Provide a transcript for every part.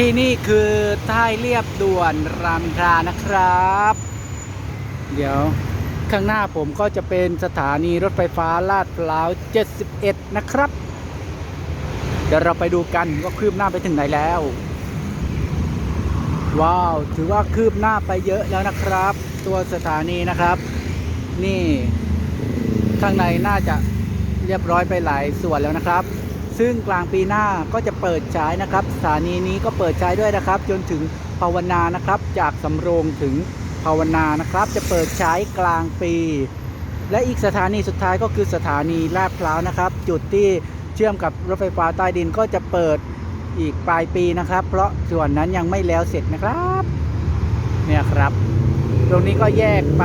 ที่นี่คือท่ายเรียบด่วนรามินทรานะครับ เดี๋ยวข้างหน้าผมก็จะเป็นสถานีรถไฟฟ้าลาดพร้าว 71 นะครับ เดี๋ยวเราไปดูกันว่าคืบหน้าไปถึงไหนแล้ว ว้าว ถือว่าคืบหน้าไปเยอะแล้วนะครับ ตัวสถานีนะครับ นี่ ข้างในน่าจะเรียบร้อยไปหลายส่วนแล้วนะครับ ซึ่งกลางปีหน้าก็จะเปิดใช้นะครับ สถานีนี้ก็เปิดใช้ด้วยนะครับ จนถึงภาวนานะครับ จากสำโรงถึงภาวนานะครับ จะเปิดใช้กลางปี และอีกสถานีสุดท้ายก็คือสถานีลาดพร้าวนะครับ จุดที่เชื่อมกับรถไฟฟ้าใต้ดินก็จะเปิดอีกปลายปีนะครับ เพราะส่วนนั้นยังไม่แล้วเสร็จนะครับ เนี่ยครับ ตรงนี้ก็แยกไป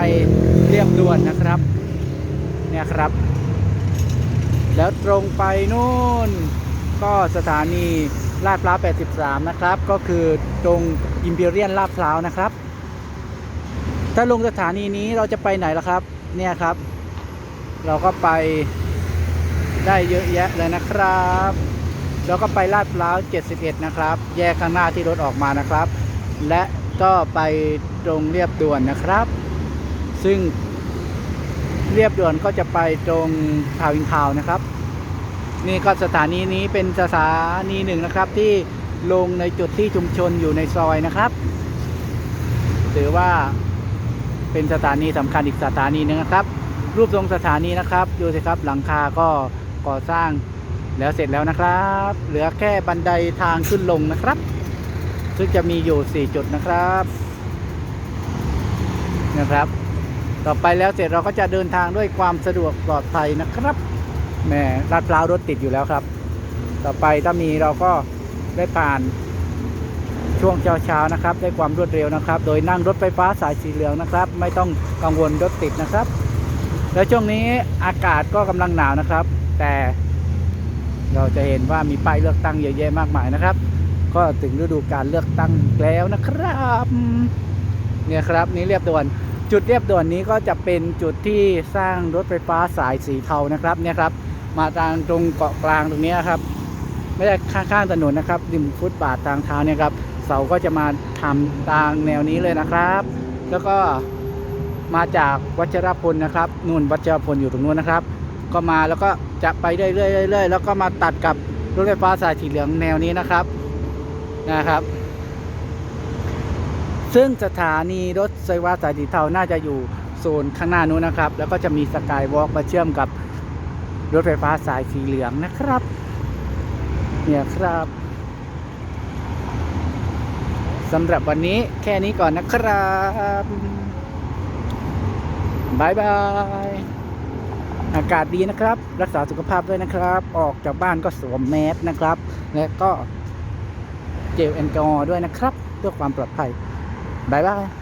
เรียบด่วนนะครับ เนี่ยครับ แล้วตรงไปนู่น ก็สถานีลาดพร้าว 83 นะครับ ก็คือตรงอิมพีเรียนลาดพร้าวนะครับ ถ้าลงสถานีนี้เราจะไปไหนล่ะครับ เนี่ยครับ เราก็ไปได้เยอะแยะเลยนะครับ แล้วก็ไปลาดพร้าว 71 นะครับ แยกข้างหน้าที่รถออกมานะครับ และก็ไปตรงเรียบด่วนนะครับ ซึ่ง เรียบด่วนก็จะไปตรงทาวินทาวนะครับ นี่ก็สถานีนี้เป็นสถานีหนึ่งนะครับ ที่ลงในจุดที่ชุมชนอยู่ในซอยนะครับถือว่าเป็นสถานีสำคัญอีกสถานีหนึงนะครับ รูปทรงสถานีนะครับ ดูสิครับหลังคาก็ก่อสร้างแล้วเสร็จแล้วนะครับ เหลือแค่บันไดทางขึ้นลงนะครับ ซึ่งจะมีอยู่ 4 จุดนะครับนะครับ ต่อไปแล้วเสร็จเราก็จะเดินทางด้วยความสะดวกปลอดภัยนะครับแหมลาดพร้าวรถติดอยู่แล้วครับ ต่อไปถ้ามีเราก็ได้ผ่านช่วงเช้าๆนะครับได้ความรวดเร็วนะครับ โดยนั่งรถไฟฟ้าสายสีเหลืองนะครับ ไม่ต้องกังวลรถติดนะครับ แล้วช่วงนี้อากาศก็กำลังหนาวนะครับ แต่เราจะเห็นว่ามีป้ายเลือกตั้งเยอะแยะมากมายนะครับ ก็ถึงฤดูการเลือกตั้งแล้วนะครับ เนี่ยครับนี่เรียบด่วน จุดเรียบด่วนนี้ก็จะเป็นจุดที่สร้างรถไฟฟ้าสายสีเทานะครับเนี่ยครับ มาทางตรงเกาะกลางตรงนี้ครับ ไม่ได้ข้างๆถนนนะครับริมฟุตบาททางเท้าเนี่ยครับเสาก็จะมาทำทางแนวนี้เลยนะครับ แล้วก็มาจากวัชรพลนะครับนู่นวัชรพลอยู่ตรงนู้นนะครับ ก็มาแล้วก็จะไปเรื่อยๆเรื่อยๆแล้วก็มาตัดกับรถไฟฟ้าสายสีเหลืองแนวนี้นะครับนะครับ ซึ่งสถานีรถไฟฟ้าสายสีเทาน่าจะอยู่โซนข้างหน้านู้นนะครับ แล้วก็จะมีสกายวอล์กมาเชื่อมกับรถไฟฟ้าสายสีเหลืองนะครับ เนี่ยครับสำหรับวันนี้แค่นี้ก่อนนะครับบายบาย อากาศดีนะครับ รักษาสุขภาพด้วยนะครับ ออกจากบ้านก็สวมแมสนะครับ และก็เจลแอลกอฮอล์ด้วยนะครับ เพื่อความปลอดภัย บายบาย